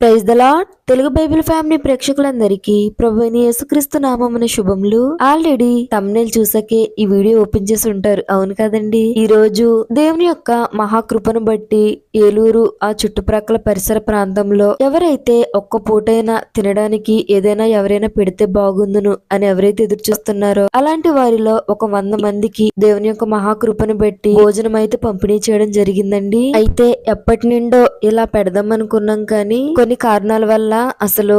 Praise the Lord Telugu Bible family ప్రేక్షకులందరికీ ప్రభుని యేసుక్రీస్తు నామమున శుభములు. ఆల్రెడీ తమ్నేల్ చూసాకే ఈ వీడియో ఓపెన్ చేసి ఉంటారు. అవును కదండి? ఈ రోజు దేవుని యొక్క మహాకృపను బట్టి ఏలూరు ఆ చుట్టుప్రక్కల పరిసర ప్రాంతంలో ఎవరైతే ఒక్క పూటైనా తినడానికి ఏదైనా ఎవరైనా పెడితే బాగుందును అని ఎవరైతే ఎదురు చూస్తున్నారో అలాంటి వారిలో ఒక వంద మందికి దేవుని యొక్క మహాకృపను బట్టి భోజనం అయితే పంపిణీ చేయడం జరిగిందండి. అయితే ఎప్పటి నుండో ఇలా పెడదాం అనుకున్నాం కానీ కొన్ని కారణాల వల్ల అసలు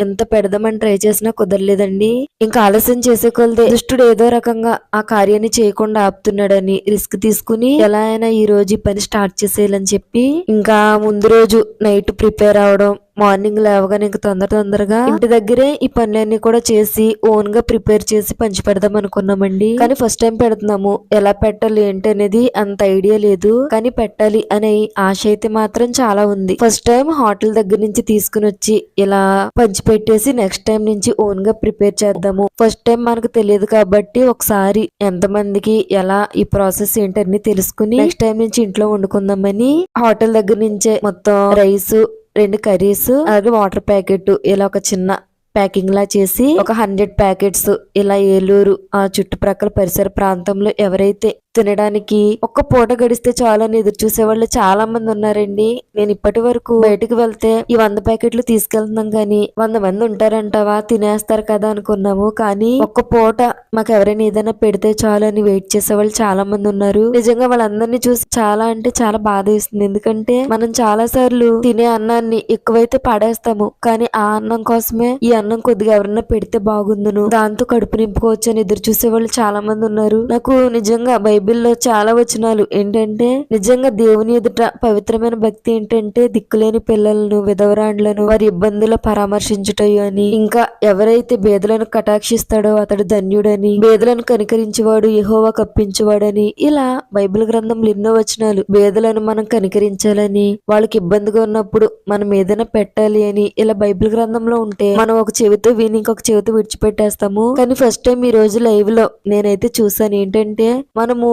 ఎంత పెడదామని ట్రై చేసినా కుదరలేదండి. ఇంకా ఆలస్యం చేసే కొలదే దుష్టుడు ఏదో రకంగా ఆ కార్యాన్ని చేయకుండా ఆపుతున్నాడని రిస్క్ తీసుకుని ఎలా అయినా ఈ రోజు ఈ పని స్టార్ట్ చేసేయాలని చెప్పి ఇంకా ముందు రోజు నైట్ ప్రిపేర్ అవడం మార్నింగ్ లేవగానే ఇంకా తొందర తొందరగా ఇంటి దగ్గరే ఈ పనులన్నీ కూడా చేసి ఓన్గా ప్రిపేర్ చేసి పంచి పెడదాం అనుకున్నామండి. కానీ ఫస్ట్ టైం పెడుతున్నాము. ఎలా పెట్టాలి ఏంటి అనేది అంత ఐడియా లేదు. కానీ పెట్టాలి అనే ఆశ అయితే మాత్రం చాలా ఉంది. ఫస్ట్ టైం హోటల్ దగ్గర నుంచి తీసుకుని వచ్చి ఇలా పంచి పెట్టేసి నెక్స్ట్ టైం నుంచి ఓన్గా ప్రిపేర్ చేద్దాము. ఫస్ట్ టైం మనకు తెలియదు కాబట్టి ఒకసారి ఎంత మందికి ఎలా ఈ ప్రాసెస్ ఏంటని తెలుసుకుని నెక్స్ట్ టైం నుంచి ఇంట్లో వండుకుందామని హోటల్ దగ్గర నుంచే మొత్తం రైస్ రెండు కర్రీస్ అలాగే వాటర్ ప్యాకెట్ ఇలా ఒక చిన్న ప్యాకింగ్ లా చేసి ఒక హండ్రెడ్ ప్యాకెట్స్ ఇలా ఏలూరు ఆ చుట్టుప్రక్కల పరిసర ప్రాంతంలో ఎవరైతే తినడానికి ఒక్క పూట గడిస్తే చాలు అని ఎదురు చూసే వాళ్ళు చాలా మంది ఉన్నారండి. నేను ఇప్పటి వరకు బయటకు వెళ్తే ఈ వంద ప్యాకెట్లు తీసుకెళ్తున్నాం కానీ వంద మంది ఉంటారంటావా? తినేస్తారు కదా అనుకున్నాము. కానీ ఒక్క పూట మాకు ఎవరైనా ఏదైనా పెడితే చాలు అని వెయిట్ చేసే వాళ్ళు చాలా మంది ఉన్నారు. నిజంగా వాళ్ళందరినీ చూసి చాలా అంటే చాలా బాధ వేస్తుంది. ఎందుకంటే మనం చాలా సార్లు తినే అన్నాన్ని ఎక్కువైతే పడేస్తాము. కానీ ఆ అన్నం కోసమే ఈ అన్నం కొద్దిగా ఎవరన్నా పెడితే బాగుందును దాంతో కడుపు నింపుకోవచ్చు అని ఎదురు చూసే వాళ్ళు చాలా మంది ఉన్నారు. నాకు నిజంగా బైబిల్లో చాలా వచనాలు. ఏంటంటే నిజంగా దేవుని ఎదుట పవిత్రమైన భక్తి ఏంటంటే దిక్కులేని పిల్లలను విధవరాండ్లను వారి ఇబ్బందులు పరామర్శించుటయు అని. ఇంకా ఎవరైతే బేదలను కటాక్షిస్తాడో అతడు ధన్యుడని బేదలను కనికరించేవాడు యహోవా కప్పించేవాడని. ఇలా బైబిల్ గ్రంథంలో ఎన్నో వచనాలు. బేదలను మనం కనికరించాలని వాళ్ళకి ఇబ్బందిగా ఉన్నప్పుడు మనం ఏదైనా పెట్టాలి అని ఇలా బైబిల్ గ్రంథంలో ఉంటే మనం ఒక చెవితో విని ఇంకొక చెవితో విడిచిపెట్టేస్తాము. కానీ ఫస్ట్ టైం ఈ రోజు లైవ్లో నేనైతే చూసాను ఏంటంటే మనము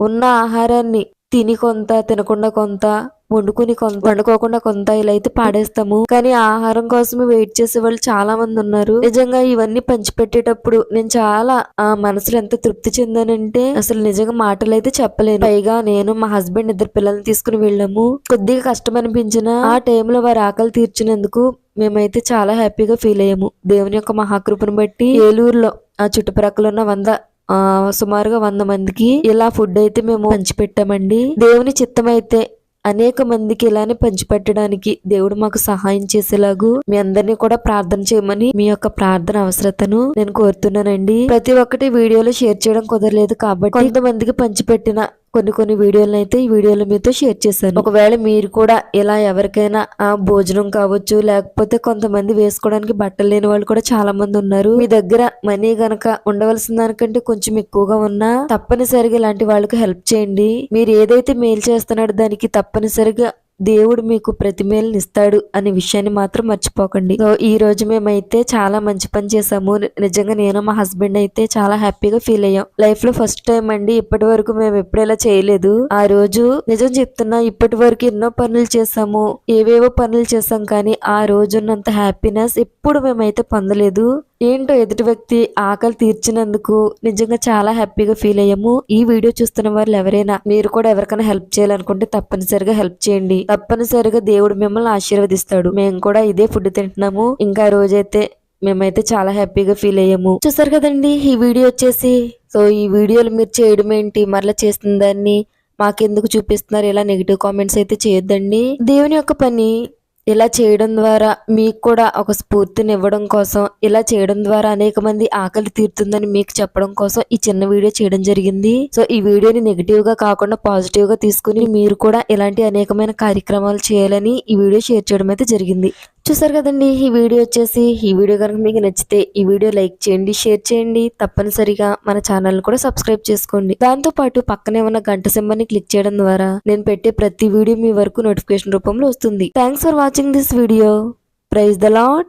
ఉన్న ఆహారాన్ని తిని కొంత తినకుండా కొంత వండుకుని కొంత వండుకోకుండా కొంత ఇలా అయితే పాడేస్తాము. కానీ ఆహారం కోసమే వెయిట్ చేసే వాళ్ళు చాలా మంది ఉన్నారు. నిజంగా ఇవన్నీ పంచిపెట్టేటప్పుడు నేను చాలా ఆ మనసులో ఎంత తృప్తి చెందానంటే అసలు నిజంగా మాటలు అయితే చెప్పలేను. పైగా నేను మా హస్బెండ్ ఇద్దరు పిల్లల్ని తీసుకుని వెళ్ళాము. కొద్దిగా కష్టం అనిపించిన ఆ టైంలో వారి ఆకలి తీర్చినందుకు మేమైతే చాలా హ్యాపీగా ఫీల్ అయ్యాము. దేవుని యొక్క మహాకృపను బట్టి ఏలూరులో ఆ చుట్టుప్రక్కల ఉన్న వంద సుమారుగా వంద మందికి ఇలా ఫుడ్ అయితే మేము పంచిపెట్టామండి. దేవుని చిత్తం అయితే అనేక మందికి ఇలానే పంచిపెట్టడానికి దేవుడు మాకు సహాయం చేసేలాగు మీ అందరినీ కూడా ప్రార్థన చేయమని మీ యొక్క ప్రార్థన అవసరతను నేను కోరుతున్నానండి. ప్రతి ఒక్కటి వీడియోలో షేర్ చేయడం కుదరలేదు కాబట్టి కొంతమందికి పంచిపెట్టిన కొన్ని కొన్ని వీడియోలను అయితే ఈ వీడియోలో మీతో షేర్ చేశాను. ఒకవేళ మీరు కూడా ఇలా ఎవరికైనా ఆ భోజనం కావచ్చు లేకపోతే కొంతమంది వేసుకోవడానికి బట్టలు లేని వాళ్ళు కూడా చాలా మంది ఉన్నారు. మీ దగ్గర మనీ గనక ఉండవలసిన దానికంటే కొంచెం ఎక్కువగా ఉన్నా తప్పనిసరిగా ఇలాంటి వాళ్ళకి హెల్ప్ చేయండి. మీరు ఏదైతే మేలు చేస్తున్నాడో దానికి తప్పనిసరిగా దేవుడు మీకు ప్రతిమేలను ఇస్తాడు అనే విషయాన్ని మాత్రం మర్చిపోకండి. సో ఈ రోజు మేమైతే చాలా మంచి పని చేసాము నిజంగా నేను మా హస్బెండ్ అయితే చాలా హ్యాపీగా ఫీల్ అయ్యాం. లైఫ్లో ఫస్ట్ టైం అండి. ఇప్పటి వరకు మేము ఎప్పుడు ఇలా చేయలేదు. ఆ రోజు నిజం చెప్తున్నా ఇప్పటి వరకు ఎన్నో పనులు చేసాము ఏవేవో పనులు చేసాం కానీ ఆ రోజున్నంత హ్యాపీనెస్ ఎప్పుడు మేమైతే పొందలేదు. ఏంటో ఎదుటి వ్యక్తి ఆకలి తీర్చినందుకు నిజంగా చాలా హ్యాపీగా ఫీల్ అయ్యాము. ఈ వీడియో చూస్తున్న వాళ్ళు ఎవరైనా మీరు కూడా ఎవరికైనా హెల్ప్ చేయాలనుకుంటే తప్పనిసరిగా హెల్ప్ చేయండి. తప్పనిసరిగా దేవుడు మిమ్మల్ని ఆశీర్వదిస్తాడు. మేము కూడా ఇదే ఫుడ్ తింటున్నాము. ఇంకా రోజైతే మేమైతే చాలా హ్యాపీగా ఫీల్ అయ్యాము. చూసారు కదండి ఈ వీడియో వచ్చేసి. సో ఈ వీడియోలు మీరు చేయడం ఏంటి? మరలా చేస్తున్న దాన్ని మాకెందుకు చూపిస్తున్నారు? ఇలా నెగిటివ్ కామెంట్స్ అయితే చేయొద్దండి. దేవుని యొక్క పని ఇలా చేయడం ద్వారా మీకు కూడా ఒక స్ఫూర్తిని ఇవ్వడం కోసం ఇలా చేయడం ద్వారా అనేక మంది ఆకలి తీరుతుందని మీకు చెప్పడం కోసం ఈ చిన్న వీడియో చేయడం జరిగింది. సో ఈ వీడియోని నెగిటివ్గా కాకుండా పాజిటివ్గా తీసుకుని మీరు కూడా ఇలాంటి అనేకమైన కార్యక్రమాలు చేయాలని ఈ వీడియో షేర్ చేయడం అయితే జరిగింది. చూసారు కదండి ఈ వీడియో వచ్చేసి ఈ వీడియో కనుక మీకు నచ్చితే ఈ వీడియో లైక్ చేయండి షేర్ చేయండి. తప్పనిసరిగా మన ఛానల్ కూడా సబ్స్క్రైబ్ చేసుకోండి. దాంతో పాటు పక్కనే ఉన్న గంట సింబల్ని క్లిక్ చేయడం ద్వారా నేను పెట్టే ప్రతి వీడియో మీ వరకు నోటిఫికేషన్ రూపంలో వస్తుంది. Thanks for watching this video praise the Lord